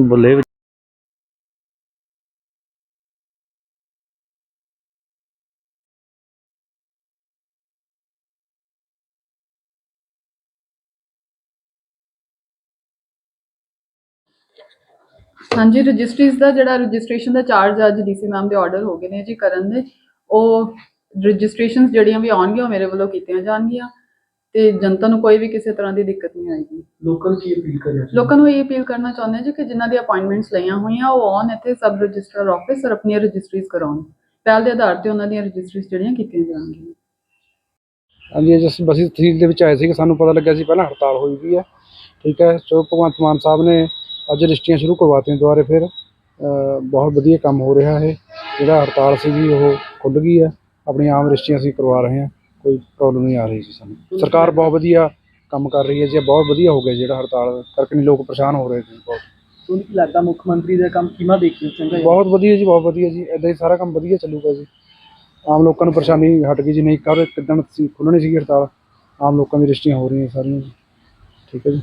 ਬੁੱਲੇ ਹਾਂਜੀ ਰਜਿਸਟਰੀਜ਼ ਦਾ ਜਿਹੜਾ ਰਜਿਸਟ੍ਰੇਸ਼ਨ ਦਾ ਚਾਰਜ ਅੱਜ ਡੀਸੀ ਮੈਮ ਦੇ ਆਰਡਰ ਹੋ ਗਏ ਨੇ ਜੀ ਕਰਨ ਦੇ। ਉਹ ਰਜਿਸਟ੍ਰੇਸ਼ਨਸ ਜਿਹੜੀਆਂ ਵੀ ਆਉਣਗੀਆਂ, ਉਹ ਮੇਰੇ ਵੱਲੋਂ ਕੀਤੀਆਂ ਜਾਣਗੀਆਂ। ਤੇ ਜਨਤਾ ਨੂੰ ਕੋਈ ਵੀ ਕਿਸੇ ਤਰ੍ਹਾਂ ਦੀ ਦਿੱਕਤ ਨਹੀਂ ਆਏਗੀ। ਲੋਕਾਂ ਨੂੰ ਕੀ ਅਪੀਲ ਕਰਨਾ ਲੋਕਾਂ ਨੂੰ ਇਹ ਅਪੀਲ ਕਰਨਾ ਚਾਹੁੰਦੇ ਹਾਂ ਜੀ ਕਿ ਜਿਨ੍ਹਾਂ ਦੀ ਅਪਾਇੰਟਮੈਂਟਸ ਲਈਆਂ ਹੋਈਆਂ ਉਹ ਆਉਣ ਇੱਥੇ ਸਬ ਰਜਿਸਟਰ ਆਫਿਸ ਔਰ ਆਪਣੀਆਂ ਰਜਿਸਟਰੀਜ਼ ਕਰਾਉਣ। ਪਹਿਲ ਦੇ ਆਧਾਰ ਤੇ ਉਹਨਾਂ ਦੀਆਂ ਰਜਿਸਟਰੀਜ਼ ਜਿਹੜੀਆਂ ਕੀਤੀਆਂ ਜਾਣਗੀਆਂ। ਹਾਂਜੀ ਅੱਜ ਅਸੀਂ ਬਸੀ ਤਹਿਸੀਲ ਦੇ ਵਿੱਚ ਆਏ ਸੀ ਕਿ ਸਾਨੂੰ ਪਤਾ ਲੱਗਿਆ ਸੀ ਪਹਿਲਾਂ ਹੜਤਾਲ ਹੋਈ ਵੀ ਹੈ। ਠੀਕ ਹੈ ਸੋ ਭਗਵੰਤ ਮਾਨ ਸਾਹਿਬ ਨੇ ਅੱਜ ਰਜਿਸਟਰੀਆਂ ਸ਼ੁਰੂ ਕਰਵਾਤੀਆਂ ਦੁਬਾਰੇ ਫਿਰ ਬਹੁਤ ਵਧੀਆ ਕੰਮ ਹੋ ਰਿਹਾ ਹੈ ਜਿਹੜਾ ਹੜਤਾਲ ਸੀਗੀ ਉਹ ਖੁੱਲ੍ਹ ਗਈ ਹੈ। ਆਪਣੀ ਆਮ ਰਜਿਸਟਰੀਆਂ ਅਸੀਂ ਕਰਵਾ ਰਹੇ ਹਾਂ। ਕੋਈ ਪ੍ਰੋਬਲਮ ਨਹੀਂ ਆ ਰਹੀ ਜੀ ਸਾਨੂੰ। ਸਰਕਾਰ ਬਹੁਤ ਵਧੀਆ ਕੰਮ ਕਰ ਰਹੀ ਹੈ ਜੀ ਬਹੁਤ ਵਧੀਆ ਹੋ ਗਿਆ ਜਿਹੜਾ ਹੜਤਾਲ ਕਰਕੇ ਨਹੀਂ ਲੋਕ ਪਰੇਸ਼ਾਨ ਹੋ ਰਹੇ ਸੀ ਬਹੁਤ। ਤੁਹਾਨੂੰ ਕੀ ਲੱਗਦਾ ਮੁੱਖ ਮੰਤਰੀ ਦਾ ਕੰਮ ਕਿਵੇਂ ਦੇਖਦੇ ਹੋ? ਚੰਗਾ ਬਹੁਤ ਵਧੀਆ ਜੀ ਬਹੁਤ ਵਧੀਆ ਜੀ ਇਦਾਂ ਹੀ ਸਾਰਾ ਕੰਮ ਵਧੀਆ ਚੱਲੂਗਾ ਜੀ। ਆਮ ਲੋਕਾਂ ਨੂੰ ਪਰੇਸ਼ਾਨੀ ਹਟ ਗਈ ਜੀ ਨਹੀਂ ਕਰ ਕਿੱਦਣ ਸੀ ਖੁੱਲਣੀ ਸੀ ਹੜਤਾਲ ਆਮ ਲੋਕਾਂ ਦੀ ਰਜਿਸਟਰੀਆਂ ਹੋ ਰਹੀਆਂ ਸਾਰੀਆਂ ਜੀ। ਠੀਕ ਹੈ ਜੀ।